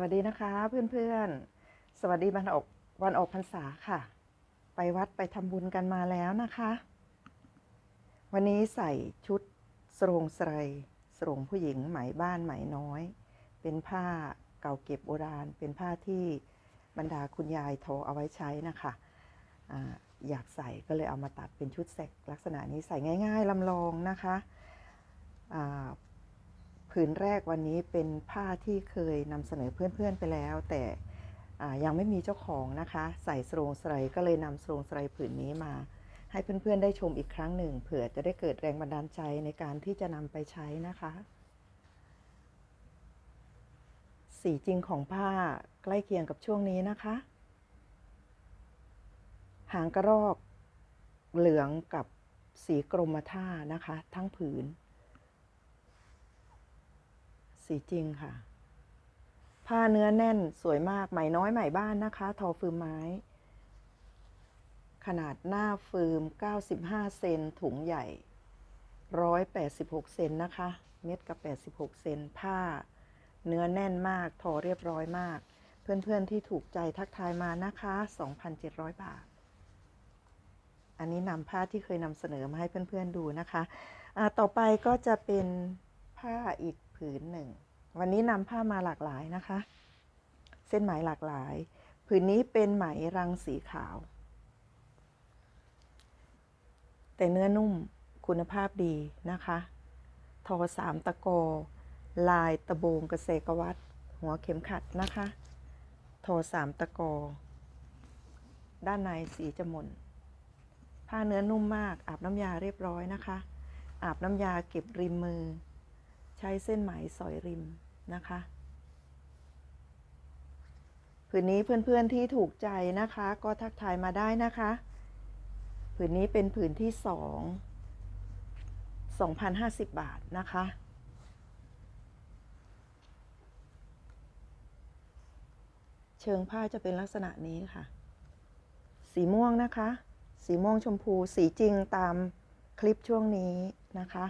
วัสดีนะคะเพื่อนๆ สวัสดีวันออกวันออกพรรษาค่ะ ไปวัดไปทำบุญกันมาแล้วนะคะ วันนี้ใส่ชุดสรงสไลสรงผู้หญิงไหมบ้านไหมน้อย เป็นผ้าเก่าเก็บโบราณ เป็นผ้าที่บรรดาคุณยายทอเอาไว้ใช้นะคะอาอยากใส่ก็เลยเอามาตัดเป็นชุดแสกลักษณะนี้ใส่ง่าย ๆลำลองนะคะ ผืนแรกวันนี้เป็นผ้าที่เคยนำเสนอเพื่อนๆไปแล้ว แต่ยังไม่มีเจ้าของนะคะ ใส่สรงสไลก็เลยนำสรงสไลผืนนี้มา ให้เพื่อนๆได้ชมอีกครั้งหนึ่งเผื่อจะได้เกิดแรงบันดาลใจในการที่จะนำไปใช้นะคะ สีจริงของผ้าใกล้เคียงกับช่วงนี้นะคะ หางกระรอกเหลืองกับสีกรมท่านะคะ ทั้งผืน สีจริงค่ะ ผ้าเนื้อแน่นสวยมากไหมน้อยไหมบ้านนะคะ ทอฟืมไม้ ขนาดหน้าฟืม 95 เซนถุงใหญ่ 186 เซนนะคะ เม็ดกับ86 เซนผ้า เนื้อแน่นมาก ทอเรียบร้อยมาก เพื่อนๆที่ถูกใจทักทายมานะคะ 2,700 บาทอันนี้นำผ้าที่เคยนำเสนอมาให้เพื่อนๆดูนะคะอ่าต่อไปก็จะเป็นผ้าอีกผืนหนึ่ง วันนี้นำผ้ามาหลากหลายนะคะ เส้นไหมหลากหลาย ผืนนี้เป็นไหมรังสีขาว แต่เนื้อนุ่มคุณภาพดีนะคะ ทอสามตะกอ ลายตะโบงกระเสกวัด หัวเข็มขัดนะคะ ทอสามตะกอ ด้านในสีจมนผ้าเนื้อนุ่มมาก อาบน้ำยาเรียบร้อยนะคะ อาบน้ำยาเก็บริมมือ ใช้เส้นไหมสอยริม นะคะผืนนี้เพื่อนๆที่ถูกใจนะคะ ก็ทักทายมาได้นะคะผืนนี้เป็นผืนที่สอง2,050 บาทนะคะ เชิงผ้าจะเป็นลักษณะนี้ค่ะ สีม่วงนะคะ สีม่วงชมพู สีจริงตามคลิปช่วงนี้นะคะ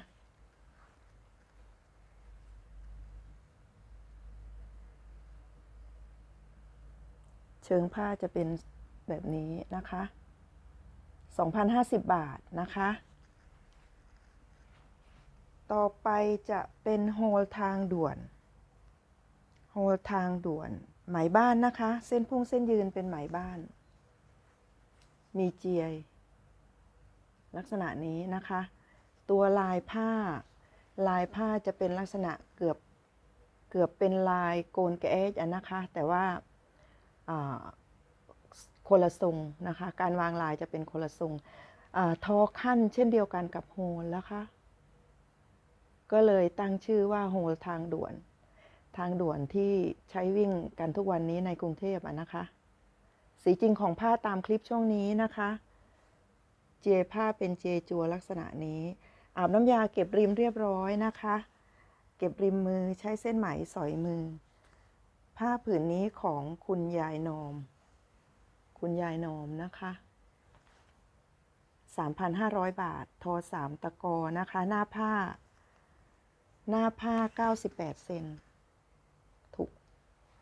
เชิงผ้าจะเป็นแบบนี้นะคะ2,050 บาทนะคะ ต่อไปจะเป็นโฮลทางด่วน โฮลทางด่วน ไหมบ้านนะคะ เส้นพุ่งเส้นยืนเป็นไหมบ้าน มีเจียลักษณะนี้นะคะ ตัวลายผ้า ลายผ้าจะเป็นลักษณะเกือบ เกือบเป็นลายโกนแกะอะนะคะ แต่ว่า คนละทรงนะคะ การวางลายจะเป็นคนละทรงอทอขั้นเช่นเดียวกันกับโฮลนะคะ ก็เลยตั้งชื่อว่าโฮลทางด่วน ทางด่วนที่ใช้วิ่งกันทุกวันนี้ในกรุงเทพอะนะคะ สีจริงของผ้าตามคลิปช่วงนี้นะคะ เจผ้าเป็นเจจัวลักษณะนี้ อาบน้ำยาเก็บริมเรียบร้อยนะคะ เก็บริมมือใช้เส้นไหมสอยมือ ผ้าผืนนี้ของคุณยายนอม คุณยายนอมนะคะ3,500 บาท ทอสามตะกอ นะคะ หน้าผ้า หน้าผ้า 98 เซน ถูก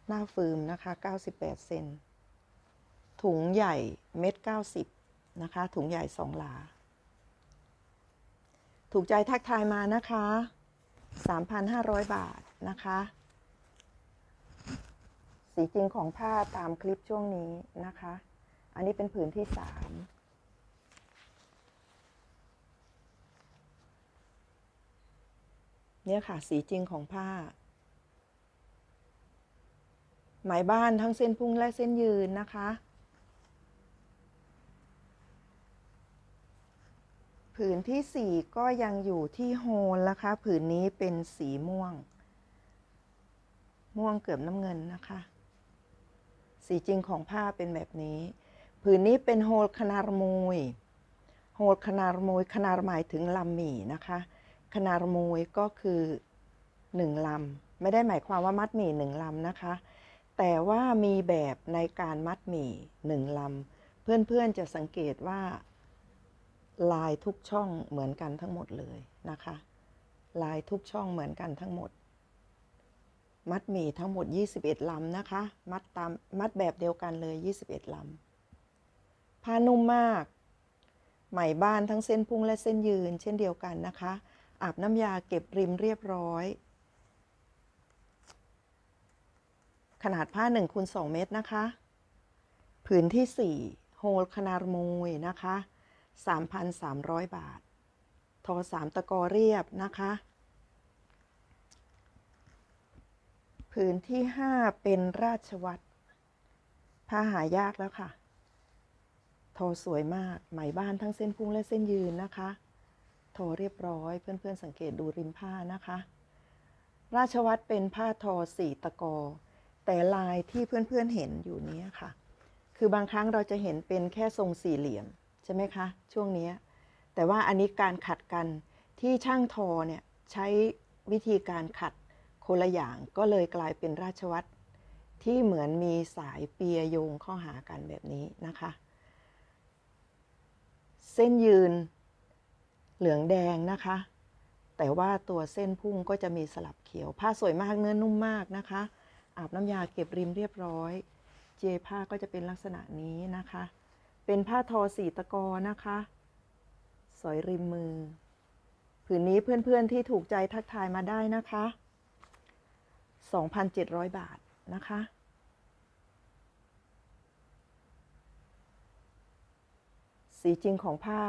หน้าฟืม นะคะ 98 เซน ถุงใหญ่ เม็ด 90 นะคะ ถุงใหญ่สองหลา ถูกใจทักทายมานะคะ 3,500 บาท นะคะ สีจริงของผ้าตามคลิปช่วงนี้นะคะ อันนี้เป็นผืนที่สามเนี่ยค่ะ สีจริงของผ้าไหมบ้านทั้งเส้นพุ่งและเส้นยืนนะคะ ผืนที่สี่ก็ยังอยู่ที่โฮลนะคะ ผืนนี้เป็นสีม่วง ม่วงเกือบน้ำเงินนะคะ สีจริงของผ้าเป็นแบบนี้ ผืนนี้เป็นโฮลคณารมยโฮลคณารมยคณารหมายถึงลำหมี่นะคะคณารมยก็คือหนึ่งลำไม่ได้หมายความว่ามัดหมี่หนึ่งลำนะคะ แต่ว่ามีแบบในการมัดหมี่หนึ่งลำเพื่อนๆจะสังเกตว่าลายทุกช่องเหมือนกันทั้งหมดเลยนะคะ ลายทุกช่องเหมือนกันทั้งหมด มัดหมี่ทั้งหมด 21ลำนะคะ มัดตามมัดแบบเดียวกันเลย 21ลำผ้านุ่มมาก ไหมบ้านทั้งเส้นพุ่งและเส้นยืน เช่นเดียวกันนะคะ อาบน้ำยาเก็บริมเรียบร้อย ขนาดผ้า1คูณ2เมตรนะคะ ผืนที่ 4 โฮลคนาร์มูยนะคะ 3,300 บาท ทอ 3 ตะกอเรียบนะคะ ผืนที่5เป็นราชวัตรผ้าหายากแล้วค่ะ ทอสวยมากไหมบ้านทั้งเส้นพุ่งและเส้นยืนนะคะ ทอเรียบร้อยเพื่อนๆสังเกตดูริมผ้านะคะ ราชวัตรเป็นผ้าทอสีตะกอ แต่ลายที่เพื่อนๆเห็นอยู่นี้ค่ะ คือบางครั้งเราจะเห็นเป็นแค่ทรงสี่เหลี่ยมใช่ไหมคะ ช่วงนี้ แต่ว่าอันนี้การขัดกันที่ช่างทอเนี่ยใช้วิธีการขัด คนละอย่างก็เลยกลายเป็นราชวัตรที่เหมือนมีสายเปียโยงข้าหากันแบบนี้นะคะ เส้นยืนเหลืองแดงนะคะ แต่ว่าตัวเส้นพุ่งก็จะมีสลับเขียว ผ้าสวยมากเนื้อนุ่มมากนะคะ อาบน้ำยาเก็บริมเรียบร้อย เจผ้าก็จะเป็นลักษณะนี้นะคะ เป็นผ้าทอสีตะกอนะคะ สอยริมมือ ผืนนี้เพื่อนๆที่ถูกใจทักทายมาได้นะคะ 2,700 บาทนะคะ สีจริงของผ้า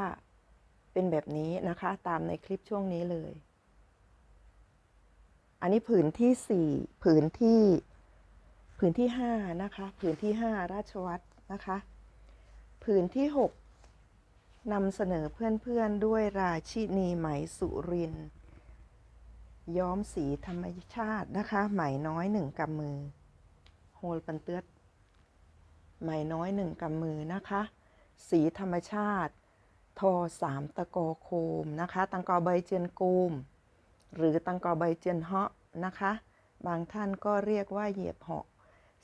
เป็นแบบนี้นะคะ ตามในคลิปช่วงนี้เลย อันนี้ผืนที่ 4 ผืนที่ผืนที่ 5 นะคะ ผืนที่ 5 ราชวัตรนะคะ ผืนที่ 6นำเสนอเพื่อนๆด้วยราชินีไหมสุรินทร์ ย้อมสีธรรมชาตินะคะ ไหมน้อยหนึ่งกำมือ โฮลปันเตือดไหมน้อยหนึ่งกำมือนะคะ สีธรรมชาติ ทอสามตะกอโคมนะคะ ตังกอใบเจียนกูม หรือตังกอใบเจียนเหาะนะคะ บางท่านก็เรียกว่าเหยียบเหาะ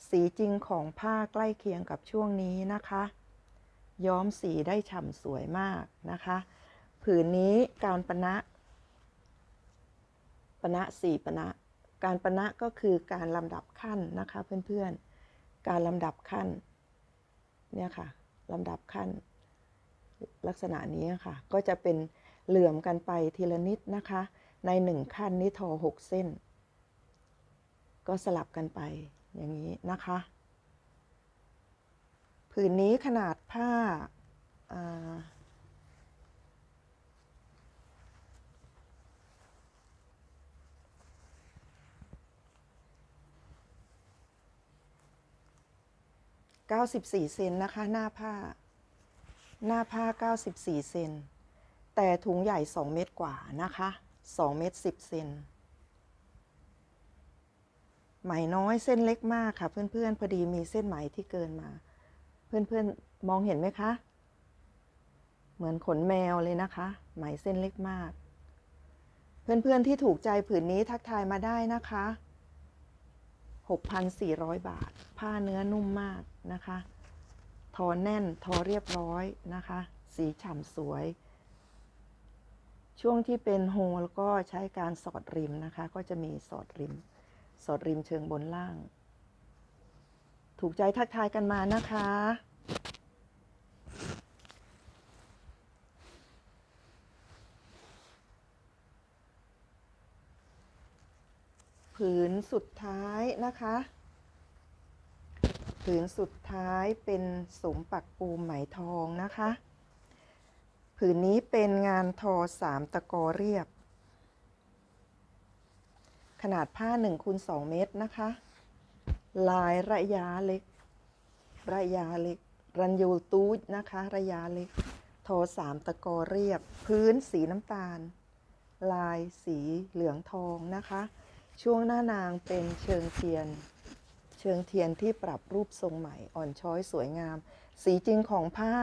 สีจริงของผ้าใกล้เคียงกับช่วงนี้นะคะ ย้อมสีได้ฉ่ำสวยมากนะคะ ผืนนี้การปณะ ปณะสี่ปณะ การปณะก็คือการลำดับขั้นนะคะเพื่อนๆ การลำดับขั้นเนี่ยค่ะลำดับขั้น ลักษณะนี้ค่ะ ก็จะเป็นเหลื่อมกันไปทีละนิดนะคะ ในหนึ่งขั้นนี้ทอหกเส้น ก็สลับกันไปอย่างนี้นะคะ ผืนนี้ขนาดผ้า 94 เซนนะคะ หน้าผ้า หน้าผ้า 94 เซน แต่ถุงใหญ่ 2 เมตรกว่านะคะ 2 เมตร 10 เซนไหมน้อยเส้นเล็กมากค่ะ เพื่อนๆ พอดีมีเส้นไหมที่เกินมา เพื่อนๆ มองเห็นไหมคะ เหมือนขนแมวเลยนะคะ ไหมเส้นเล็กมาก เพื่อนๆ ที่ถูกใจผืนนี้ทักทายมาได้นะคะ 6,400 บาท ผ้าเนื้อนุ่มมากนะคะ ทอแน่นทอเรียบร้อยนะคะ สีฉ่ำสวย ช่วงที่เป็นโฮลก็ใช้การสอดริมนะคะ ก็จะมีสอดริม สอดริมเชิงบนล่าง ถูกใจทักทายกันมานะคะ ผืนสุดท้ายนะคะ ผืนสุดท้ายเป็นสมปักปูมไหมทองนะคะ ผืนนี้เป็นงานทอสามตะกอเรียบ ขนาดผ้า1คูณ2เมตรนะคะ ลายระยะเล็ก ระยะเล็ก รันยูตูดนะคะ ระยะเล็ก ทอสามตะกอเรียบ พื้นสีน้ำตาล ลายสีเหลืองทองนะคะ ช่วงหน้านางเป็นเชิงเทียน เชิงเทียนที่ปรับรูปทรงใหม่อ่อนช้อยสวยงาม สีจริงของผ้า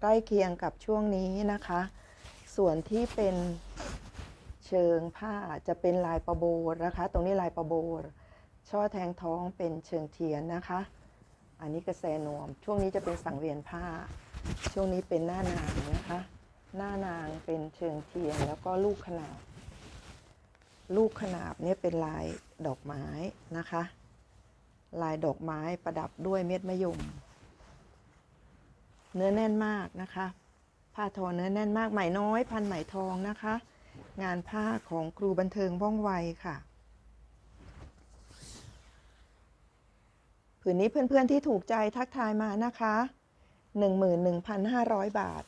ใกล้เคียงกับช่วงนี้นะคะ ส่วนที่เป็นเชิงผ้าจะเป็นลายประโบรนะคะ ตรงนี้ลายประโบรช่อแทงท้องเป็นเชิงเทียนนะคะ อันนี้กระแสนวม ช่วงนี้จะเป็นสังเวียนผ้า ช่วงนี้เป็นหน้านางนะคะ หน้านางเป็นเชิงเทียนแล้วก็ลูกขนาด ลูกขนาบเนี่ยเป็นลายดอกไม้นะคะ ลายดอกไม้ประดับด้วยเม็ดมะยม เนื้อแน่นมากนะคะ ผ้าทอเนื้อแน่นมากไหมน้อย พันไหมทองนะคะ งานผ้าของครูบันเทิงว่องไวค่ะผืนนี้เพื่อนๆที่ถูกใจทักทายมานะคะ 11,500 บาท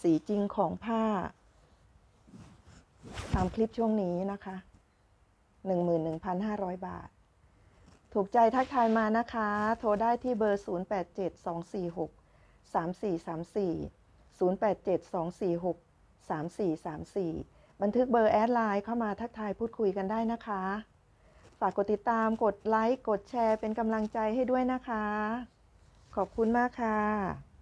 สีจริงของผ้า ตามคลิปช่วงนี้นะคะ 11,500 บาท ถูกใจทักทายมานะคะ โทรได้ที่เบอร์ 087246 3434 087246 3434 บันทึกเบอร์แอดไลน์เข้ามาทักทายพูดคุยกันได้นะคะ ฝากกดติดตาม กดไลค์ กดแชร์เป็นกำลังใจให้ด้วยนะคะ ขอบคุณมากค่ะ